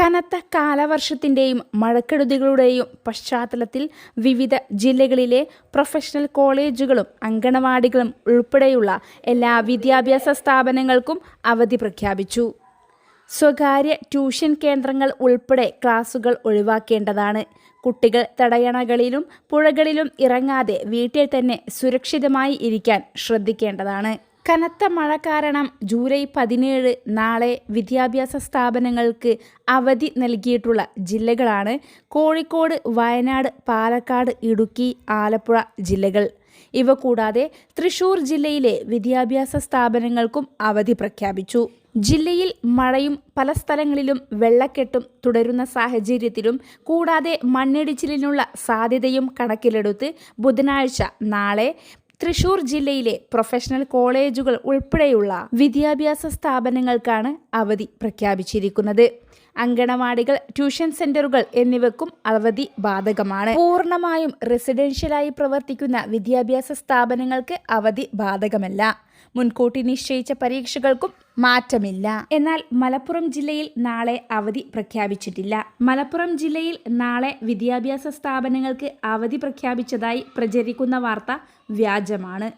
കനത്ത കാലവർഷത്തിന്റെയും മഴക്കെടുതികളുടെയും പശ്ചാത്തലത്തിൽ വിവിധ ജില്ലകളിലെ പ്രൊഫഷണൽ കോളേജുകളും അങ്കണവാടികളും ഉൾപ്പെടെയുള്ള എല്ലാ വിദ്യാഭ്യാസ സ്ഥാപനങ്ങൾക്കും അവധി പ്രഖ്യാപിച്ചു. സ്വകാര്യ ട്യൂഷൻ കേന്ദ്രങ്ങൾ ഉൾപ്പെടെ ക്ലാസുകൾ ഒഴിവാക്കേണ്ടതാണ്. കുട്ടികൾ തടയണകളിലും പുഴകളിലും ഇറങ്ങാതെ വീട്ടിൽ തന്നെ സുരക്ഷിതമായി ഇരിക്കാൻ ശ്രദ്ധിക്കേണ്ടതാണ്. കനത്ത മഴ കാരണം ജൂലൈ പതിനേഴ് നാളെ വിദ്യാഭ്യാസ സ്ഥാപനങ്ങൾക്ക് അവധി നൽകിയിട്ടുള്ള ജില്ലകളാണ് കോഴിക്കോട് വയനാട് പാലക്കാട് ഇടുക്കി ആലപ്പുഴ ജില്ലകൾ. ഇവ കൂടാതെ തൃശൂർ ജില്ലയിലെ വിദ്യാഭ്യാസ സ്ഥാപനങ്ങൾക്കും അവധി പ്രഖ്യാപിച്ചു. ജില്ലയിൽ മഴയും പല സ്ഥലങ്ങളിലും വെള്ളക്കെട്ടും തുടരുന്ന സാഹചര്യത്തിലും കൂടാതെ മണ്ണിടിച്ചിലിനുള്ള സാധ്യതയും കണക്കിലെടുത്ത് ബുധനാഴ്ച നാളെ തൃശൂർ ജില്ലയിലെ പ്രൊഫഷണൽ കോളേജുകൾ ഉൾപ്പെടെയുള്ള വിദ്യാഭ്യാസ സ്ഥാപനങ്ങൾക്കാണ് അവധി പ്രഖ്യാപിച്ചിരിക്കുന്നത്. അങ്കണവാടികൾ ട്യൂഷൻ സെന്ററുകൾ എന്നിവക്കും അവധി ബാധകമാണ്. പൂർണമായും റെസിഡൻഷ്യലായി പ്രവർത്തിക്കുന്ന വിദ്യാഭ്യാസ സ്ഥാപനങ്ങൾക്ക് അവധി ബാധകമല്ല. മുൻകൂട്ടി നിശ്ചയിച്ച പരീക്ഷകൾക്കും മാറ്റമില്ല. എന്നാൽ മലപ്പുറം ജില്ലയിൽ നാളെ അവധി പ്രഖ്യാപിച്ചിട്ടില്ല. മലപ്പുറം ജില്ലയിൽ നാളെ വിദ്യാഭ്യാസ സ്ഥാപനങ്ങൾക്ക് അവധി പ്രഖ്യാപിച്ചതായി പ്രചരിക്കുന്ന വാർത്ത വ്യാജമാണ്.